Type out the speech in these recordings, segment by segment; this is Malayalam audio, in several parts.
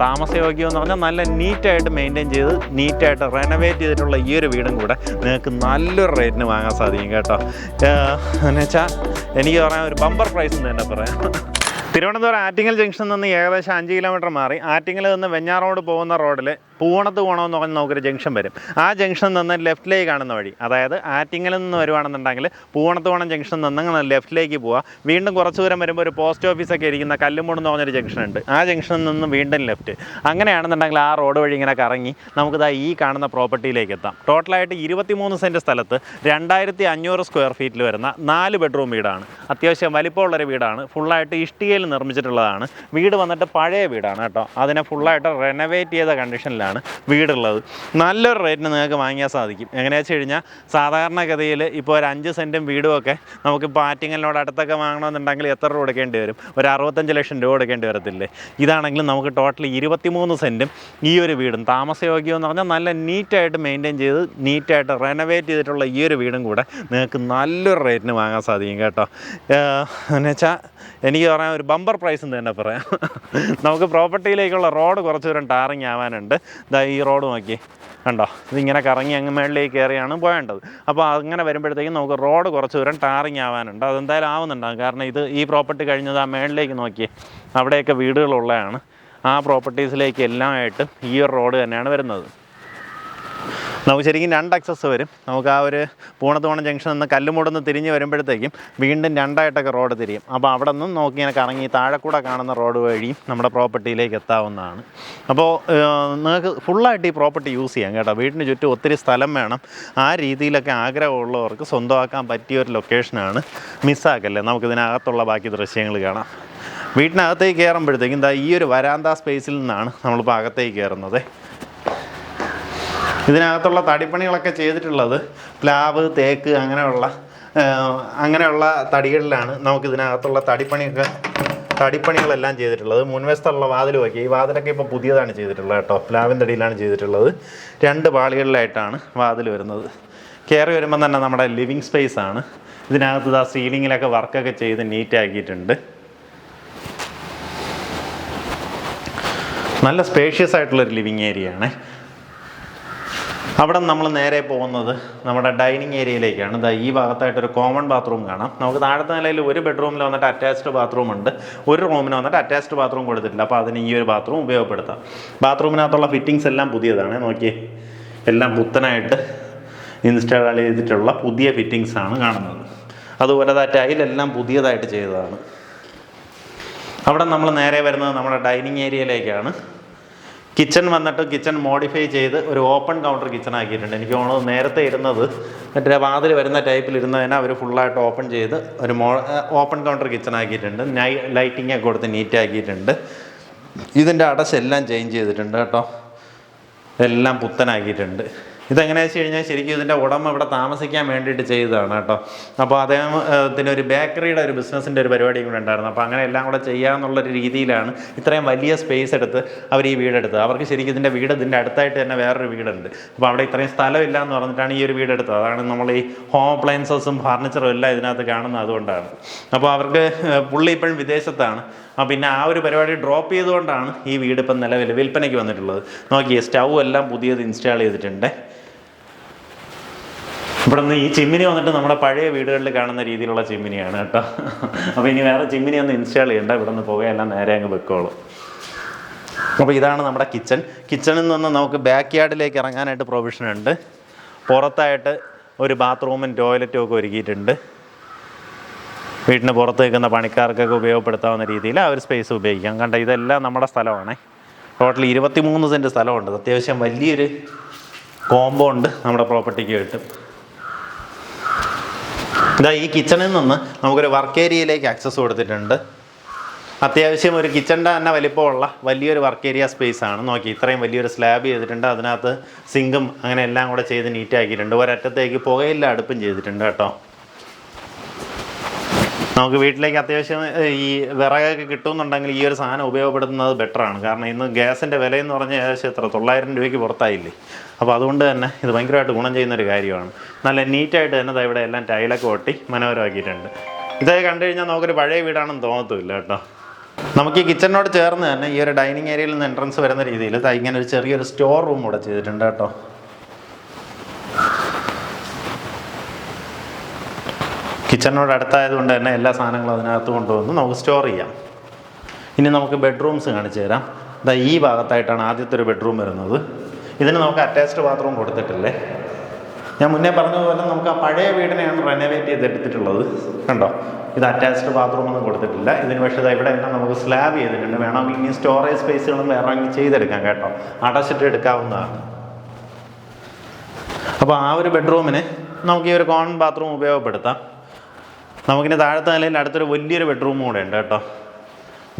താമസയോഗ്യം എന്ന് പറഞ്ഞാൽ നല്ല നീറ്റായിട്ട് മെയിന്റെയിൻ ചെയ്ത് നീറ്റായിട്ട് റെനോവേറ്റ് ചെയ്തിട്ടുള്ള ഈ ഒരു വീടും കൂടെ നിങ്ങൾക്ക് നല്ലൊരു റേറ്റിന് വാങ്ങാൻ സാധിക്കും കേട്ടോ. എന്നുവെച്ചാൽ എനിക്ക് പറയാൻ ഒരു ബമ്പർ പ്രൈസ് എന്ന് തന്നെ പറയാം. തിരുവനന്തപുരം ആറ്റിങ്ങൽ ജംഗ്ഷനിൽ നിന്ന് ഏകദേശം അഞ്ച് കിലോമീറ്റർ മാറി. ആറ്റിങ്ങൽ നിന്ന് വെഞ്ഞാറോട് പോകുന്ന റോഡിൽ പൂവണത്ത് പോകണമെന്ന് പറഞ്ഞ് നമുക്കൊരു ജംഗ്ഷൻ വരും. ആ ജംഗ്ഷനിൽ നിന്ന് ലെഫ്റ്റിലേക്ക് കാണുന്ന വഴി അതായത് ആറ്റിങ്ങലിൽ നിന്ന് വരുവാണെന്നുണ്ടെങ്കിൽ പൂവണത്ത് പോകണം ജംഗ്ഷനിൽ നിന്ന് ലെഫ്റ്റിലേക്ക് പോവുക വീണ്ടും കുറച്ച് ദൂരം വരുമ്പോൾ ഒരു പോസ്റ്റ് ഓഫീസൊക്കെ ഇരിക്കുന്ന കല്ലുമൂട് എന്ന് പറഞ്ഞൊരു ജംഗ്ഷൻ ഉണ്ട്. ആ ജംഗ്ഷനിൽ നിന്ന് വീണ്ടും ലെഫ്റ്റ്. അങ്ങനെയാണെന്നുണ്ടെങ്കിൽ ആ റോഡ് വഴി ഇങ്ങനെ കറങ്ങി നമുക്കിതാ ഈ കാണുന്ന പ്രോപ്പർട്ടിയിലേക്ക് എത്താം. ടോട്ടലായിട്ട് ഇരുപത്തിമൂന്ന് സെന്റ് സ്ഥലത്ത് രണ്ടായിരത്തി അഞ്ഞൂറ് സ്ക്വയർ ഫീറ്റിൽ വരുന്ന നാല് ബെഡ്റൂം വീടാണ്. അത്യാവശ്യം വലിപ്പമുള്ളൊരു വീടാണ്. ഫുള്ളായിട്ട് ഇഷ്ടികയിൽ നിർമ്മിച്ചിട്ടുള്ളതാണ്. വീട് വന്നിട്ട് പഴയ വീടാണ് കേട്ടോ. അതിനെ ഫുള്ളായിട്ട് റെനോവേറ്റ് ചെയ്ത കണ്ടീഷനിലാണ് വീടുള്ളത്. നല്ലൊരു റേറ്റിന് നിങ്ങൾക്ക് വാങ്ങിയാൽ സാധിക്കും. എങ്ങനെയാ വെച്ച് കഴിഞ്ഞാൽ സാധാരണഗതിയിൽ ഇപ്പോൾ ഒരു അഞ്ച് സെന്റും വീടുമൊക്കെ നമുക്ക് പാറ്റിങ്ങലിനോട് അടുത്തൊക്കെ വാങ്ങണമെന്നുണ്ടെങ്കിൽ എത്ര രൂപ കൊടുക്കേണ്ടി വരും? ഒരു അറുപത്തഞ്ച് ലക്ഷം രൂപ കൊടുക്കേണ്ടി വരത്തില്ലേ? ഇതാണെങ്കിലും നമുക്ക് ടോട്ടൽ ഇരുപത്തിമൂന്ന് സെന്റും ഈ ഒരു വീടും. താമസയോഗ്യം എന്ന് പറഞ്ഞാൽ നല്ല നീറ്റായിട്ട് മെയിന്റെയിൻ ചെയ്ത് നീറ്റായിട്ട് റെനോവേറ്റ് ചെയ്തിട്ടുള്ള ഈ ഒരു വീടും കൂടെ നിങ്ങൾക്ക് നല്ലൊരു റേറ്റിന് വാങ്ങാൻ സാധിക്കും കേട്ടോ. എന്ന് വെച്ചാൽ എനിക്ക് പറയാൻ ഒരു ബമ്പർ പ്രൈസ് എന്ന് തന്നെ പറയാം. നമുക്ക് പ്രോപ്പർട്ടിയിലേക്കുള്ള റോഡ് കുറച്ച് ദൂരം ടാറിങ് ആവാനുണ്ട്. ഇതാ ഈ റോഡ് നോക്കി. കണ്ടോ? ഇതിങ്ങനെ കറങ്ങി അങ്ങ് മേളിലേക്ക് കയറിയാണ് പോകേണ്ടത് അപ്പോൾ അങ്ങനെ വരുമ്പോഴത്തേക്കും നമുക്ക് റോഡ് കുറച്ച് ദൂരം ടാറിങ് ആവാനുണ്ട്. അതെന്തായാലും ആവുന്നുണ്ടാകും കാരണം ഇത് ഈ പ്രോപ്പർട്ടി കഴിഞ്ഞത് ആ മേളിലേക്ക് നോക്കി. അവിടെയൊക്കെ വീടുകളുള്ളതാണ്. ആ പ്രോപ്പർട്ടീസിലേക്ക് എല്ലാമായിട്ട് ഈ ഒരു റോഡ് തന്നെയാണ് വരുന്നത്. നമുക്ക് ശരിക്കും രണ്ട് അക്സസ് വരും. നമുക്ക് ആ ഒരു പൂണത്തോണം ജംഗ്ഷൻ നിന്ന് കല്ലുമൂടുന്ന് തിരിഞ്ഞ് വരുമ്പോഴത്തേക്കും വീണ്ടും രണ്ടായിട്ടൊക്കെ റോഡ് തിരിയും. അപ്പോൾ അവിടെ നിന്നും നോക്കി ഇങ്ങനെ കറങ്ങി താഴെ കൂടെ കാണുന്ന റോഡ് വഴി നമ്മുടെ പ്രോപ്പർട്ടിയിലേക്ക് എത്താവുന്നതാണ്. അപ്പോൾ നിങ്ങൾക്ക് ഫുള്ളായിട്ട് ഈ പ്രോപ്പർട്ടി യൂസ് ചെയ്യാം കേട്ടോ. വീടിന് ചുറ്റും ഒത്തിരി സ്ഥലം വേണം. ആ രീതിയിലൊക്കെ ആഗ്രഹമുള്ളവർക്ക് സ്വന്തമാക്കാൻ പറ്റിയ ഒരു ലൊക്കേഷനാണ് മിസ്സാക്കല്ലേ? നമുക്കിതിനകത്തുള്ള ബാക്കി ദൃശ്യങ്ങൾ കാണാം. വീട്ടിനകത്തേക്ക് കയറുമ്പോഴത്തേക്കും എന്താ ഈ ഒരു വരാന്ത സ്പേസിൽ നിന്നാണ് നമ്മളിപ്പോൾ അകത്തേക്ക് കയറുന്നത്. ഇതിനകത്തുള്ള തടിപ്പണികളൊക്കെ ചെയ്തിട്ടുള്ളത് പ്ലാവ് തേക്ക് അങ്ങനെയുള്ള അങ്ങനെയുള്ള തടികളിലാണ് നമുക്ക് ഇതിനകത്തുള്ള തടിപ്പണിയൊക്കെ തടിപ്പണികളെല്ലാം ചെയ്തിട്ടുള്ളത്. മുൻവശത്തുള്ള വാതിൽ വയ്ക്കുക. ഈ വാതിലൊക്കെ ഇപ്പോൾ പുതിയതാണ് ചെയ്തിട്ടുള്ളത് കേട്ടോ. പ്ലാവിൻ തടിയിലാണ് ചെയ്തിട്ടുള്ളത്. രണ്ട് പാളികളിലായിട്ടാണ് വാതിൽ വരുന്നത്. കയറി വരുമ്പോൾ തന്നെ നമ്മുടെ ലിവിങ് സ്പേസ് ആണ്. ഇതിനകത്ത് ആ സീലിങ്ങിലൊക്കെ വർക്കൊക്കെ ചെയ്ത് നീറ്റാക്കിയിട്ടുണ്ട് നല്ല സ്പേഷ്യസ് ആയിട്ടുള്ളൊരു ലിവിങ് ഏരിയ ആണ് അവിടെ നമ്മൾ നേരെ പോകുന്നത് നമ്മുടെ ഡൈനിങ് ഏരിയയിലേക്കാണ്. ദാ ഈ ഭാഗത്തായിട്ടൊരു കോമൺ ബാത്റൂം കാണാം. നമുക്ക് താഴത്തെ നിലയിൽ ഒരു ബെഡ്റൂമിൽ വന്നിട്ട് അറ്റാച്ച്ഡ് ബാത്റൂം ഉണ്ട്. ഒരു റൂമിന് വന്നിട്ട് അറ്റാച്ച്ഡ് ബാത്റൂം കൊടുത്തിട്ടില്ല. അപ്പോൾ അതിന് ഈ ഒരു ബാത്റൂം ഉപയോഗപ്പെടുത്താം. ബാത്റൂമിനകത്തുള്ള ഫിറ്റിങ്സ് എല്ലാം പുതിയതാണ്. നോക്കിയേ. എല്ലാം പുത്തനായിട്ട് ഇൻസ്റ്റാൾ ചെയ്തിട്ടുള്ള പുതിയ ഫിറ്റിങ്സ് ആണ് കാണുന്നത്. അതുപോലെ ആ ടൈലെല്ലാം പുതിയതായിട്ട് ചെയ്തതാണ്. അവിടെ നമ്മൾ നേരെ വരുന്നത് നമ്മുടെ ഡൈനിങ് ഏരിയയിലേക്കാണ്. കിച്ചൺ വന്നിട്ട് കിച്ചൺ മോഡിഫൈ ചെയ്ത് ഒരു ഓപ്പൺ കൗണ്ടർ കിച്ചൺ ആക്കിയിട്ടുണ്ട്. എനിക്ക് തോന്നുന്നത് നേരത്തെ ഇരുന്നത് മറ്റേ വാതിൽ വരുന്ന ടൈപ്പിൽ ഇരുന്നതിനെ അവർ ഫുള്ളായിട്ട് ഓപ്പൺ ചെയ്ത് ഒരു മോ ഓപ്പൺ കൗണ്ടർ കിച്ചൺ ആക്കിയിട്ടുണ്ട്. നൈ ലൈറ്റിംഗ് ഒക്കെ കൊടുത്ത് നീറ്റ് ആക്കിയിട്ടുണ്ട്. ഇതിന്റെ അടച്ചെല്ലാം ചേഞ്ച് ചെയ്തിട്ടുണ്ട് കേട്ടോ. എല്ലാം പുത്തനാക്കിയിട്ടുണ്ട്. ഇതെങ്ങനെയാണെന്ന് വെച്ച് കഴിഞ്ഞാൽ ശരിക്കും ഇതിന്റെ ഉടമ ഇവിടെ താമസിക്കാൻ വേണ്ടിയിട്ട് ചെയ്തതാണ് കേട്ടോ. അപ്പോൾ അദ്ദേഹത്തിന് ഒരു ബേക്കറിയുടെ ഒരു ബിസിനസ്സിന്റെ ഒരു പരിപാടിയും കൂടെ ഉണ്ടായിരുന്നു. അപ്പോൾ അങ്ങനെ എല്ലാം കൂടെ ചെയ്യാമെന്നുള്ളൊരു രീതിയിലാണ് ഇത്രയും വലിയ സ്പേസ് എടുത്ത് അവർ ഈ വീടെടുത്തത്. അവർക്ക് ശരിക്കും ഇതിന്റെ വീട് ഇതിന്റെ അടുത്തായിട്ട് തന്നെ വേറൊരു വീടുണ്ട്. അപ്പോൾ അവിടെ ഇത്രയും സ്ഥലമില്ല എന്ന് പറഞ്ഞിട്ടാണ് ഈ ഒരു വീടെടുത്തത് അതാണ് നമ്മൾ ഈ ഹോം അപ്ലയൻസസും ഫർണിച്ചറും എല്ലാം ഇതിനകത്ത് കാണുന്നത് അതുകൊണ്ടാണ്. അപ്പോൾ അവർക്ക് പുള്ളി ഇപ്പോഴും വിദേശത്താണ്. പിന്നെ ആ ഒരു പരിപാടി ഡ്രോപ്പ് ചെയ്തുകൊണ്ടാണ് ഈ വീട് ഇപ്പം നിലവിൽ വിൽപ്പനയ്ക്ക് വന്നിട്ടുള്ളത്. നോക്കിയേ സ്റ്റൗ എല്ലാം പുതിയത് ഇൻസ്റ്റാൾ ചെയ്തിട്ടുണ്ട്. ഇവിടെ നിന്ന് ഈ ചിമ്മിനി വന്നിട്ട് നമ്മുടെ പഴയ വീടുകളിൽ കാണുന്ന രീതിയിലുള്ള ചിമ്മിനിയാണ് കേട്ടോ. അപ്പോൾ ഇനി വേറെ ചിമ്മിനി ഒന്ന് ഇൻസ്റ്റാൾ ചെയ്യണ്ട ഇവിടെ നിന്ന് പുകയെല്ലാം നേരെ അങ്ങ് വെക്കോളൂ. അപ്പോൾ ഇതാണ് നമ്മുടെ കിച്ചൺ കിച്ചണിൽ നിന്ന് നമുക്ക് ബാക്ക് യാർഡിലേക്ക് ഇറങ്ങാനായിട്ട് പ്രൊവിഷൻ ഉണ്ട്. പുറത്തായിട്ട് ഒരു ബാത്റൂമും ടോയ്ലറ്റും ഒക്കെ ഒരുക്കിയിട്ടുണ്ട്. വീട്ടിന് പുറത്ത് നിൽക്കുന്ന പണിക്കാർക്കൊക്കെ ഉപയോഗപ്പെടുത്താവുന്ന രീതിയിൽ ആ ഒരു സ്പേസ് ഉപയോഗിക്കാം. കണ്ട ഇതെല്ലാം നമ്മുടെ സ്ഥലമാണ്. ടോട്ടൽ ഇരുപത്തി മൂന്ന് സെന്റ് സ്ഥലമുണ്ട്. അത്യാവശ്യം വലിയൊരു കോമ്പൗണ്ട് നമ്മുടെ പ്രോപ്പർട്ടിക്ക് കിട്ടും. ഇതാ ഈ കിച്ചണിൽ നിന്ന് നമുക്കൊരു വർക്ക് ഏരിയയിലേക്ക് ആക്സസ് കൊടുത്തിട്ടുണ്ട്. അത്യാവശ്യം ഒരു കിച്ചണിന്റെ തന്നെ വലിപ്പമുള്ള വലിയൊരു വർക്ക് ഏരിയ സ്പേസ് ആണ്. നോക്കി ഇത്രയും വലിയൊരു സ്ലാബ് ചെയ്തിട്ടുണ്ട്. അതിനകത്ത് സിങ്കും അങ്ങനെ എല്ലാം കൂടെ ചെയ്ത് നീറ്റാക്കിയിട്ടുണ്ട് ഒരറ്റത്തേക്ക് പുകയില്ല അടുപ്പും ചെയ്തിട്ടുണ്ട് കേട്ടോ. നമുക്ക് വീട്ടിലേക്ക് അത്യാവശ്യം ഈ വിറകൊക്കെ കിട്ടുമെന്നുണ്ടെങ്കിൽ ഈ ഒരു സാധനം ഉപയോഗപ്പെടുത്തുന്നത് ബെറ്ററാണ് കാരണം ഇന്ന് ഗ്യാസിന്റെ വില എന്ന് പറഞ്ഞാൽ ഏകദേശം എത്ര? തൊള്ളായിരം രൂപയ്ക്ക് പുറത്തായില്ലേ? അപ്പോൾ അതുകൊണ്ട് തന്നെ ഇത് ഭയങ്കരമായിട്ട് ഗുണം ചെയ്യുന്ന ഒരു കാര്യമാണ്. നല്ല നീറ്റായിട്ട് തന്നെ ഇവിടെ എല്ലാം ടൈലൊക്കെ ഒട്ടി മനോഹരമാക്കിയിട്ടുണ്ട്. ഇതൊക്കെ കണ്ടു കഴിഞ്ഞാൽ നമുക്കൊരു പഴയ വീടാണെന്ന് തോന്നത്തുമില്ല കേട്ടോ. നമുക്ക് ഈ കിച്ചണിനോട് ചേർന്ന് തന്നെ ഈ ഒരു ഡൈനിങ് ഏരിയയിൽ നിന്ന് എൻട്രൻസ് വരുന്ന രീതിയിൽ ഇങ്ങനെ ഒരു ചെറിയൊരു സ്റ്റോർ റൂം കൂടെ ചെയ്തിട്ടുണ്ട് കേട്ടോ. കിച്ചണിനോട് അടുത്തായതുകൊണ്ട് തന്നെ എല്ലാ സാധനങ്ങളും അതിനകത്ത് കൊണ്ടുവന്ന് നമുക്ക് സ്റ്റോർ ചെയ്യാം. ഇനി നമുക്ക് ബെഡ്റൂംസ് കാണിച്ചു തരാം. ഇതാ ഈ ഭാഗത്തായിട്ടാണ് ആദ്യത്തെ ഒരു ബെഡ്റൂം വരുന്നത്. ഇതിന് നമുക്ക് അറ്റാച്ച്ഡ് ബാത്റൂം കൊടുത്തിട്ടില്ലേ? ഞാൻ മുന്നേ പറഞ്ഞതുപോലെ നമുക്ക് ആ പഴയ വീടിനെയാണ് റെനോവേറ്റ് ചെയ്തെടുത്തിട്ടുള്ളത്. കണ്ടോ? ഇത് അറ്റാച്ച്ഡ് ബാത്റൂം ഒന്നും കൊടുത്തിട്ടില്ല. ഇതിന് പക്ഷേ ഇവിടെ എല്ലാം നമുക്ക് സ്ലാബ് ചെയ്തിട്ടുണ്ട്. വേണമെങ്കിൽ ഇനി സ്റ്റോറേജ് സ്പേസുകളും വേണമെങ്കിൽ ചെയ്തെടുക്കാം കേട്ടോ. അടച്ചിട്ട് എടുക്കാവുന്നതാണ്. അപ്പോൾ ആ ഒരു ബെഡ്റൂമിന് നമുക്ക് ഈ ഒരു കോമൺ ബാത്റൂം ഉപയോഗപ്പെടുത്താം. നമുക്കിനി താഴത്തെ നിലയിൽ അടുത്തൊരു വലിയൊരു ബെഡ്റൂം കൂടെ ഉണ്ട് കേട്ടോ.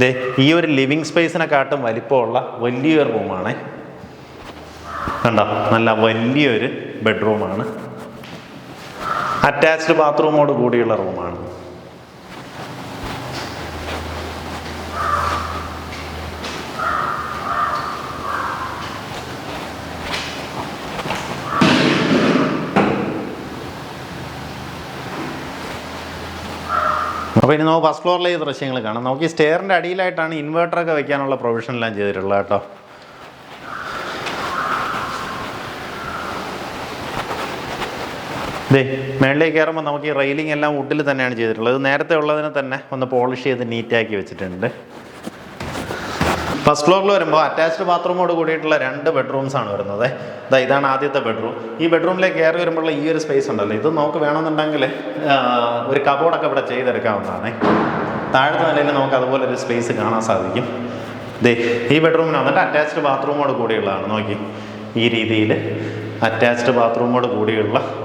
ദേ ഈ ഒരു ലിവിങ് സ്പേസിനെക്കാട്ടും വലിപ്പമുള്ള വലിയൊരു റൂമാണ് കണ്ടോ? നല്ല വലിയൊരു ബെഡ്റൂമാണ് അറ്റാച്ച്ഡ് ബാത്റൂമോട് കൂടിയുള്ള റൂമാണ് അപ്പോൾ ഇനി നമുക്ക് ഫസ്റ്റ് ഫ്ലോറിലെ ഈ ദൃശ്യങ്ങൾ കാണാം. നമുക്ക് ഈ സ്റ്റെയറിന്റെ അടിയിലായിട്ടാണ് ഇൻവേർട്ടറൊക്കെ വെക്കാനുള്ള പ്രൊവിഷൻ എല്ലാം ചെയ്തിട്ടുള്ളത് കേട്ടോ. ദേ മേളിലേക്ക് കയറുമ്പോൾ നമുക്ക് ഈ റെയിലിംഗ് എല്ലാം വുഡിൽ തന്നെയാണ് ചെയ്തിട്ടുള്ളത്. നേരത്തെ ഉള്ളതിനെ തന്നെ ഒന്ന് പോളിഷ് ചെയ്ത് നീറ്റാക്കി വെച്ചിട്ടുണ്ട്. ഫസ്റ്റ് ഫ്ലോറിൽ വരുമ്പോൾ അറ്റാച്ച്ഡ് ബാത്റൂമോട് കൂടിയിട്ടുള്ള രണ്ട് ബെഡ്റൂംസ് ആണ് വരുന്നത്. ഇതാ ഇതാണ് ആദ്യത്തെ ബെഡ്റൂം ഈ ബെഡ്റൂമിലേക്ക് കയറി വരുമ്പോഴുള്ള ഈ ഒരു സ്പേസ് ഉണ്ടല്ലോ. ഇത് നമുക്ക് വേണമെന്നുണ്ടെങ്കിൽ ഒരു കബോർഡൊക്കെ ഇവിടെ ചെയ്തെടുക്കാവുന്നതാണ്. താഴത്തെ നിലയിൽ നമുക്ക് അതുപോലെ ഒരു സ്പേസ് കാണാൻ സാധിക്കും. ദേ ഈ ബെഡ്റൂമിന് വന്നിട്ട് അറ്റാച്ച്ഡ് ബാത്റൂമോട് കൂടിയുള്ളതാണ്. നോക്കി. ഈ രീതിയിൽ അറ്റാച്ച്ഡ് ബാത്റൂമോട് കൂടിയുള്ള